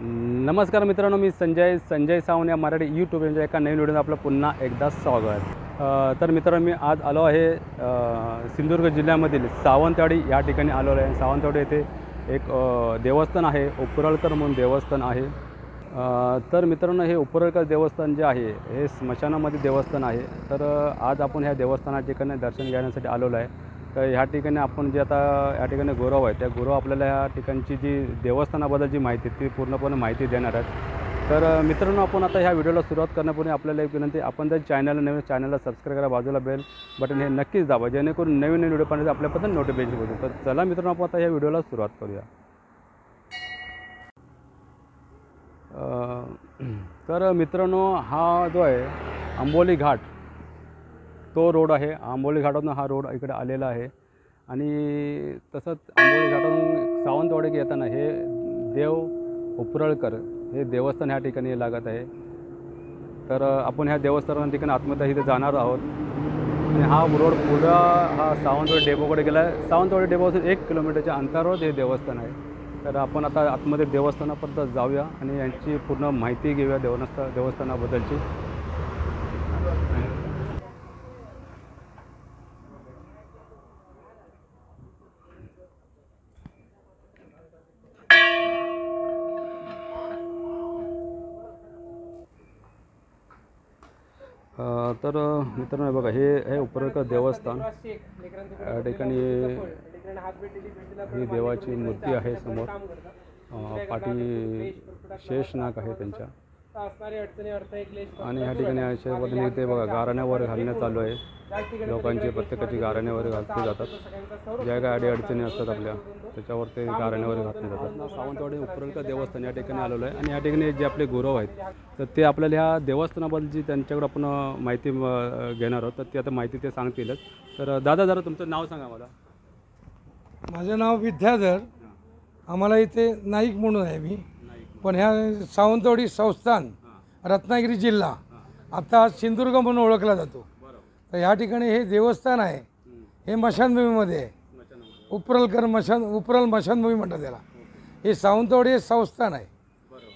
नमस्कार मित्रांनो मी संजय संजय सावंत या मराठी यूट्यूब यांच्या एका नवीन व्हिडिओमध्ये आपलं पुन्हा एकदा स्वागत. तर मित्रांनो मी आज आलो आहे सिंधुदुर्ग जिल्ह्यामधील सावंतवाडी या ठिकाणी आलो आहे. सावंतवाडी येथे एक देवस्थान आहे उपरळकर म्हणून देवस्थान आहे. तर मित्रांनो हे उपरळकर देवस्थान जे आहे हे स्मशानामध्ये देवस्थान आहे. तर आज आपण ह्या देवस्थाना ठिकाणी दर्शन घेण्यासाठी आलेलो आहे. तर ह्या ठिकाणी आपण जे आता या ठिकाणी गौरव आहे त्या गौरव आपल्याला या ठिकाणची जी देवस्थानाबद्दल जी माहिती आहे, ती पूर्णपणे माहिती देणार आहेत. तर मित्रांनो आपण आता ह्या व्हिडिओला सुरुवात करण्यापूर्वी आपल्याला एक विनंती आपण जर चॅनलला नवीन चॅनलला सबस्क्राईब करा बाजूला बेल बटन हे नक्कीच दाबा जेणेकरून नवीन नवीन व्हिडिओ पाहण्याचे आपल्यापर्यंत नोटिफिकेशन होते तर चला मित्रांनो आपण आता ह्या व्हिडिओला सुरुवात करूया. तर मित्रांनो हा जो आहे आंबोली घाट तो रोड आहे. आंबोली घाटातून हा रोड इकडे आलेला आहे. आणि तसंच आंबोली घाटातून सावंतवाडी येताना हे देव उपरळकर हे देवस्थान ह्या ठिकाणी लागत आहे. तर आपण ह्या देवस्थाना ठिकाणी आत्महत्या इथे जाणार आहोत. आणि हा रोड पुरा हा सावंतवाडी डेपोकडे गेला आहे. सावंतवाडी डेपोपासून एक किलोमीटरच्या अंतरावर हे देवस्थान आहे. तर आपण आता आतमध्ये देवस्थानापर्यंत जाऊया आणि यांची पूर्ण माहिती घेऊया देवस्था देवस्थानाबद्दलची. तर मित्रांनो बघा हे हे उपरक देवस्थान या ठिकाणी ही देवाची मूर्ती आहे समोर. पाठी शेषनाग आहे त्यांच्या. आणि ह्या ठिकाणी अशा पद्धतीने बघा गारण्यावर घालण्यात चालू आहे. लोकांची प्रत्येकाची गारण्यावर घातली जातात. ज्या काय अडी अडचणी असतात आपल्या त्याच्यावर ते गारण्यावर घातले जातात. सावंतवाडी उपरलकर देवस्थान या ठिकाणी आलेलो आहे आणि या ठिकाणी जे आपले गुरव आहेत तर ते आपल्याला ह्या देवस्थानाबद्दलची त्यांच्याकडे आपण माहिती घेणार आहोत तर ते आता माहिती ते सांगतीलच. तर दादा जरा तुमचं नाव सांगा मला. माझं नाव विद्याधर. आम्हाला इथे नाईक म्हणून आहे मी. पण ह्या सावंतवाडी संस्थान रत्नागिरी जिल्हा आता सिंधुदुर्ग म्हणून ओळखला जातो. तर ह्या ठिकाणी हे देवस्थान आहे. हे मशानभूमीमध्ये आहे. उपरलकर मशान उपरल मशानभूमी म्हणतात त्याला हे सावंतवाडी हे संस्थान आहे.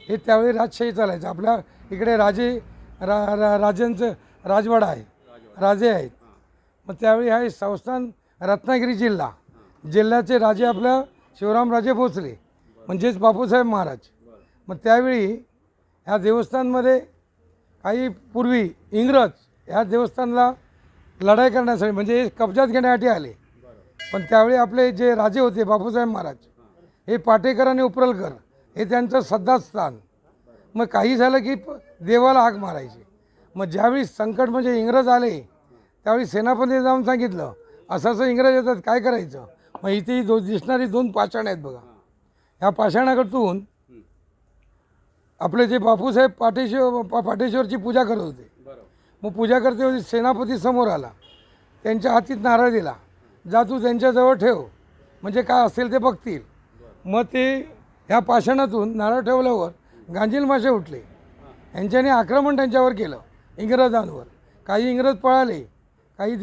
हे त्यावेळी राजशाही चालायचं. आपल्या इकडे राजे रा रा राजांचं राजवाडा आहे. राजे आहेत. मग त्यावेळी हा हे संस्थान रत्नागिरी जिल्हा. जिल्ह्याचे राजे आपल्या शिवरामराजे भोसले. म्हणजेच बापूसाहेब महाराज. मग त्यावेळी ह्या देवस्थानमध्ये काही पूर्वी इंग्रज ह्या देवस्थानला लढाई करण्यासाठी म्हणजे कब्जात घेण्यासाठी आले. पण त्यावेळी आपले जे राजे होते बापूसाहेब महाराज हे पाटेकर आणि उपरलकर हे त्यांचं श्रद्धास्थान. मग काही झालं की प- देवाला हाक मारायचे. मग ज्यावेळी संकट म्हणजे इंग्रज आले त्यावेळी सेनापती जाऊन सांगितलं असं असं इंग्रज येतात काय करायचं? मग इथे ही दो दिसणारी दोन पाषाण आहेत बघा. ह्या पाषाणाकडून आपले जे बापूसाहेब पाटेश्वर पा- पाटेश्वरची पूजा करत होते. मग पूजा करते होते सेनापती समोर आला. त्यांच्या हातीत नारळ दिला. जा तू त्यांच्याजवळ ठेव. म्हणजे काय असेल ते बघतील. मग ते ह्या पाषाणातून नारळ ठेवल्यावर गांजील मासे उठले. यांच्याने आक्रमण त्यांच्यावर केलं इंग्रजांवर. काही इंग्रज पळाले काही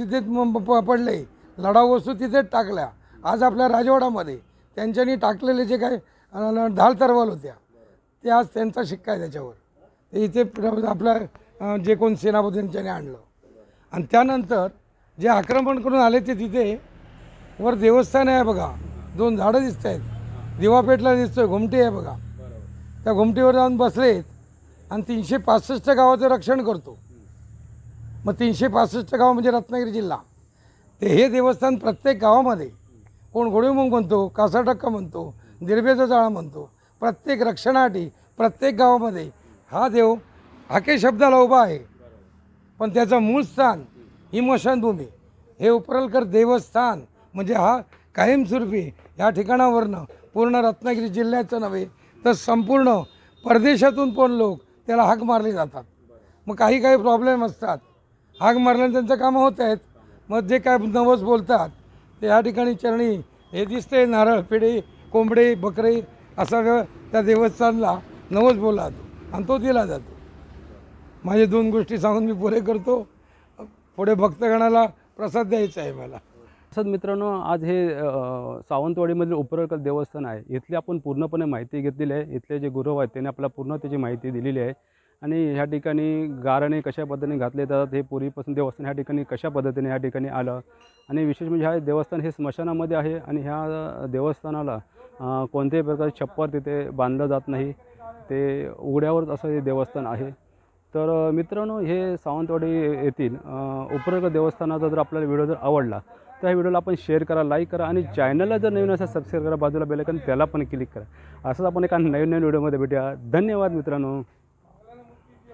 प- पडले. लढाऊ वस्तू तिथेच टाकल्या. आज आपल्या राजवाडामध्ये त्यांच्यानी टाकलेले जे अ, ढाल तरवाल होत्या. ते आज त्यांचा शिक्का आहे त्याच्यावर. ते इथे प्र- आपल्या जे कोण सेनापती त्यांच्याने आणलं. आणि त्यानंतर जे आक्रमण करून आले ते तिथे वर देवस्थान आहे बघा. दोन झाडं दिसत आहेत. दिवापेठला दिसतोय घुमटी आहे बघा. त्या घुमटीवर जाऊन बसलेत आणि तीनशे पासष्ट गावाचं रक्षण करतो. मग तीनशे पासष्ट गाव म्हणजे रत्नागिरी जिल्हा. ते हे देवस्थान प्रत्येक गावामध्ये कोण घोडीमुंग म्हणतो कासाटक्का म्हणतो दिरबेचा जाळा म्हणतो प्रत्येक रक्षणासाठी प्रत्येक गावामध्ये. हा देव हाके शब्दाला उभा आहे. पण त्याचं मूळ स्थान ही मशानभूमी हे उपरलकर देवस्थान म्हणजे हा कायमस्वरूपी या ठिकाणावरनं पूर्ण रत्नागिरी जिल्ह्याचं नव्हे तर संपूर्ण परदेशातून पण लोक त्याला हाक मारले जातात. मग काही काही प्रॉब्लेम असतात. हाक मारल्याने त्यांचं कामं होत आहेत. मग जे काय नवस बोलतात ते या ठिकाणी चरणी हे दिसते नारळ पिढे कोंबडे बकरे असा त्या देवस्थानला नवस बोला जातो आणि तो दिला जातो. माझे दोन गोष्टी सांगून मी पुरे करतो. पुढे भक्तगणाला प्रसाद द्यायचा आहे मला. तसंच मित्रांनो आज हे सावंतवाडीमधील उपरकल देवस्थान आहे. इथली आपण पूर्णपणे माहिती घेतलेली आहे. इथले जे गुरु आहेत त्यांनी आपल्याला पूर्ण त्याची माहिती दिलेली आहे. आणि ह्या ठिकाणी गाराणे कशा पद्धतीने घातले जातात हे पूर्वीपासून देवस्थान ह्या ठिकाणी कशा पद्धतीने ह्या ठिकाणी आलं? आणि विशेष म्हणजे हा देवस्थान हे स्मशानामध्ये आहे आणि ह्या देवस्थानाला कोणत्याही प्रकारचे छप्पर तिथे बांधलं जात नाही. ते उघड्यावरच असं हे देवस्थान आहे. तर मित्रांनो हे सावंतवाडी येथील उपरग देवस्थानाचा जर आपल्याला व्हिडिओ जर आवडला तर ह्या व्हिडिओला आपण शेअर करा लाईक करा आणि चॅनलला जर नवीन असेल सबस्क्राईब करा बाजूला बेल त्याला पण क्लिक करा. असंच आपण एका नवीन नवीन व्हिडिओमध्ये भेटूया. धन्यवाद मित्रांनो.